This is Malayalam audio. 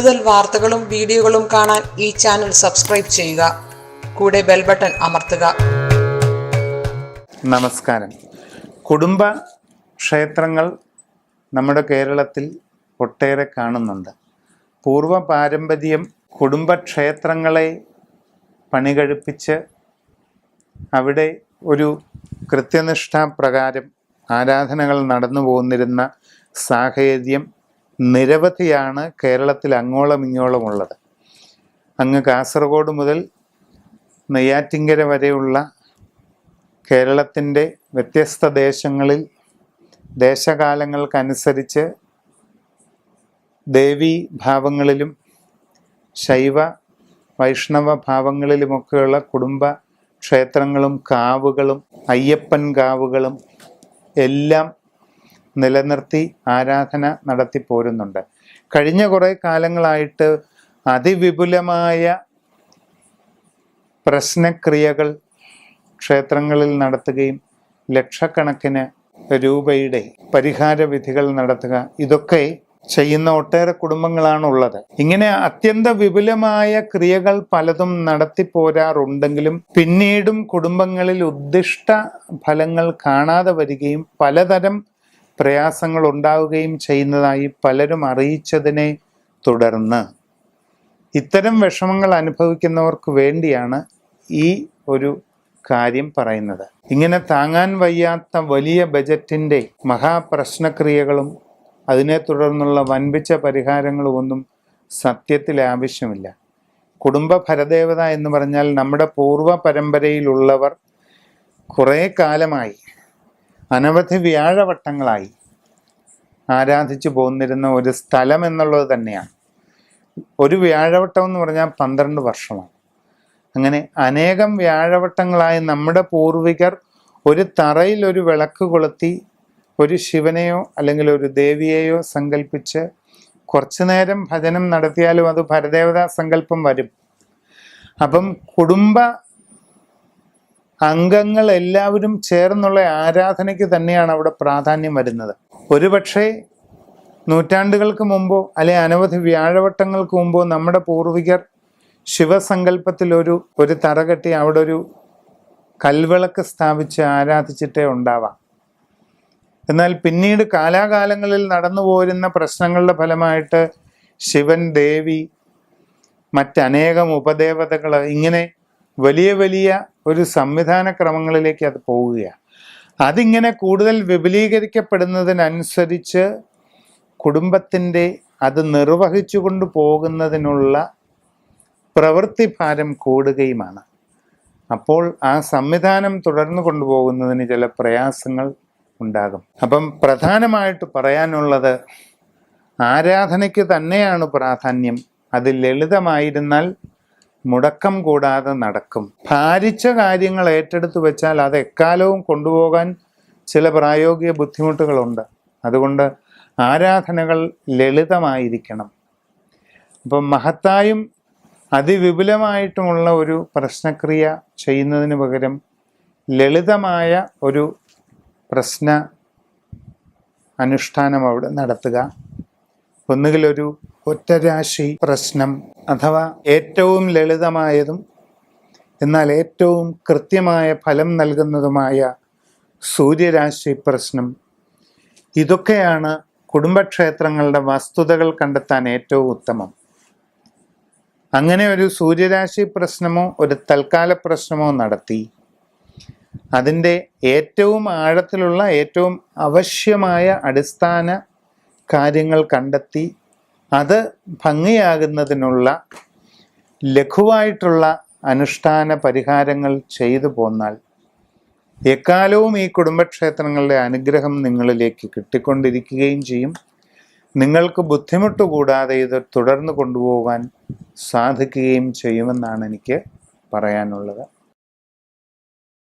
കൂടുതൽ വാർത്തകളും വീഡിയോകളും കാണാൻ ഈ ചാനൽ സബ്സ്ക്രൈബ് ചെയ്യുക. കൂടെ ബെൽ ബട്ടൺ അമർത്തുക. നമസ്കാരം. കുടുംബ ക്ഷേത്രങ്ങൾ നമ്മുടെ കേരളത്തിൽ ഒട്ടേറെ കാണുന്നുണ്ട്. പൂർവ പാരമ്പര്യം കുടുംബക്ഷേത്രങ്ങളെ പണികഴിപ്പിച്ച് അവിടെ ഒരു കൃത്യനിഷ്ഠാപ്രകാരം ആരാധനകൾ നടന്നു പോകുന്നിരുന്ന സാഹചര്യം നിരവധിയാണ് കേരളത്തിൽ അങ്ങോളം ഇങ്ങോളം ഉള്ളത്. അങ്ങ് കാസർഗോഡ് മുതൽ നെയ്യാറ്റിങ്കര വരെയുള്ള കേരളത്തിന്റെ വ്യത്യസ്ത ദേശങ്ങളിൽ ദേശകാലങ്ങൾക്കനുസരിച്ച് ദേവീ ഭാവങ്ങളിലും ശൈവ വൈഷ്ണവ ഭാവങ്ങളിലുമൊക്കെയുള്ള കുടുംബ ക്ഷേത്രങ്ങളും കാവുകളും അയ്യപ്പൻ കാവുകളും എല്ലാം നിലനിർത്തി ആരാധന നടത്തി പോരുന്നുണ്ട്. കഴിഞ്ഞ കുറേ കാലങ്ങളായിട്ട് അതിവിപുലമായ പ്രശ്നക്രിയകൾ ക്ഷേത്രങ്ങളിൽ നടത്തുകയും ലക്ഷക്കണക്കിന് രൂപയുടെ പരിഹാര വിധികൾ നടത്തുക ഇതൊക്കെ ചെയ്യുന്ന ഒട്ടേറെ കുടുംബങ്ങളാണ് ഉള്ളത് ഇങ്ങനെ അത്യന്ത വിപുലമായ ക്രിയകൾ പലതും നടത്തി പോരാറുണ്ടെങ്കിലും പിന്നീടും കുടുംബങ്ങളിൽ ഉദ്ദിഷ്ട ഫലങ്ങൾ കാണാതെ വരികയും പലതരം പ്രയാസങ്ങൾ ഉണ്ടാവുകയും ചെയ്യുന്നതായി പലരും അറിയിച്ചതിനെ തുടർന്ന് ഇത്തരം വിഷമങ്ങൾ അനുഭവിക്കുന്നവർക്ക് വേണ്ടിയാണ് ഈ ഒരു കാര്യം പറയുന്നത്. ഇങ്ങനെ താങ്ങാൻ വയ്യാത്ത വലിയ ബജറ്റിന്റെ മഹാപ്രശ്നക്രിയകളും അതിനെ തുടർന്നുള്ള വൻപിച്ച പരിഹാരങ്ങളും ഒന്നും സത്യത്തിൽ ആവശ്യമില്ല. കുടുംബ ഭരദേവത എന്ന് പറഞ്ഞാൽ നമ്മുടെ പൂർവ പരമ്പരയിലുള്ളവർ കുറേ കാലമായി അനവധി വ്യാഴവട്ടങ്ങളായി ആരാധിച്ചു പോന്നിരുന്ന ഒരു സ്ഥലം എന്നുള്ളത് തന്നെയാണ്. ഒരു വ്യാഴവട്ടം എന്ന് പറഞ്ഞാൽ പന്ത്രണ്ട് വർഷമാണ്. അങ്ങനെ അനേകം വ്യാഴവട്ടങ്ങളായി നമ്മുടെ പൂർവികർ ഒരു തറയിൽ ഒരു വിളക്ക് കൊളുത്തി ഒരു ശിവനെയോ അല്ലെങ്കിൽ ഒരു ദേവിയെയോ സങ്കല്പിച്ച് കുറച്ചു നേരം ഭജനം നടത്തിയാലും അത് ഭരദേവതാ സങ്കല്പം വരും. അപ്പം കുടുംബ അംഗങ്ങൾ എല്ലാവരും ചേർന്നുള്ള ആരാധനയ്ക്ക് തന്നെയാണ് അവിടെ പ്രാധാന്യം വരുന്നത്. ഒരുപക്ഷെ നൂറ്റാണ്ടുകൾക്ക് മുമ്പോ അല്ലെ അനവധി വ്യാഴവട്ടങ്ങൾക്ക് മുമ്പോ നമ്മുടെ പൂർവികർ ശിവസങ്കല്പത്തിൽ ഒരു ഒരു തറകെട്ടി അവിടെ ഒരു കൽവിളക്ക് സ്ഥാപിച്ച് ആരാധിച്ചിട്ടേ ഉണ്ടാവാം. എന്നാൽ പിന്നീട് കാലാകാലങ്ങളിൽ നടന്നു പോരുന്ന പ്രശ്നങ്ങളുടെ ഫലമായിട്ട് ശിവൻ ദേവി മറ്റനേകം ഉപദേവതകൾ ഇങ്ങനെ വലിയ വലിയ ഒരു സംവിധാന ക്രമങ്ങളിലേക്ക് അത് പോവുകയാണ്. അതിങ്ങനെ കൂടുതൽ വിപുലീകരിക്കപ്പെടുന്നതിനനുസരിച്ച് കുടുംബത്തിന്റെ അത് നിർവഹിച്ചു കൊണ്ട് പോകുന്നതിനുള്ള പ്രവൃത്തി ഭാരം കൂടുകയുമാണ്. അപ്പോൾ ആ സംവിധാനം തുടർന്നു കൊണ്ടുപോകുന്നതിന് ചില പ്രയാസങ്ങൾ ഉണ്ടാകും. അപ്പം പ്രധാനമായിട്ട് പറയാനുള്ളത് ആരാധനയ്ക്ക് തന്നെയാണ് പ്രാധാന്യം. അത് ലളിതമായിരുന്നാൽ മുടക്കം കൂടാതെ നടക്കും. ഭാരിച്ച കാര്യങ്ങൾ ഏറ്റെടുത്ത് വെച്ചാൽ അത് എക്കാലവും കൊണ്ടുപോകാൻ ചില പ്രായോഗിക ബുദ്ധിമുട്ടുകളുണ്ട്. അതുകൊണ്ട് ആരാധനകൾ ലളിതമായിരിക്കണം. അപ്പം മഹത്തായും അതിവിപുലമായിട്ടുമുള്ള ഒരു പ്രശ്നക്രിയ ചെയ്യുന്നതിന് പകരം ലളിതമായ ഒരു പ്രശ്ന അനുഷ്ഠാനം അവിടെ നടത്തുക. ഒന്നുകിലൊരു ഒറ്റരാശി പ്രശ്നം അഥവാ ഏറ്റവും ലളിതമായതും എന്നാൽ ഏറ്റവും കൃത്യമായ ഫലം നൽകുന്നതുമായ സൂര്യരാശി പ്രശ്നം. ഇതൊക്കെയാണ് കുടുംബക്ഷേത്രങ്ങളുടെ വസ്തുതകൾ കണ്ടെത്താൻ ഏറ്റവും ഉത്തമം. അങ്ങനെ ഒരു സൂര്യരാശി പ്രശ്നമോ ഒരു തൽക്കാല പ്രശ്നമോ നടത്തി. അതിന്റെ ഏറ്റവും ആഴത്തിലുള്ള ഏറ്റവും അവശ്യമായ അടിസ്ഥാന കാര്യങ്ങൾ കണ്ടെത്തി അത് ഭംഗിയാകുന്നതിനുള്ള ലഘുവായിട്ടുള്ള അനുഷ്ഠാന പരിഹാരങ്ങൾ ചെയ്തു പോന്നാൽ എക്കാലവും ഈ കുടുംബക്ഷേത്രങ്ങളുടെ അനുഗ്രഹം നിങ്ങളിലേക്ക് കിട്ടിക്കൊണ്ടിരിക്കുകയും ചെയ്യും. നിങ്ങൾക്ക് ബുദ്ധിമുട്ട് കൂടാതെ ഇത് തുടർന്ന് കൊണ്ടുപോകാൻ സാധിക്കുകയും ചെയ്യുമെന്നാണ് എനിക്ക് പറയാനുള്ളത്.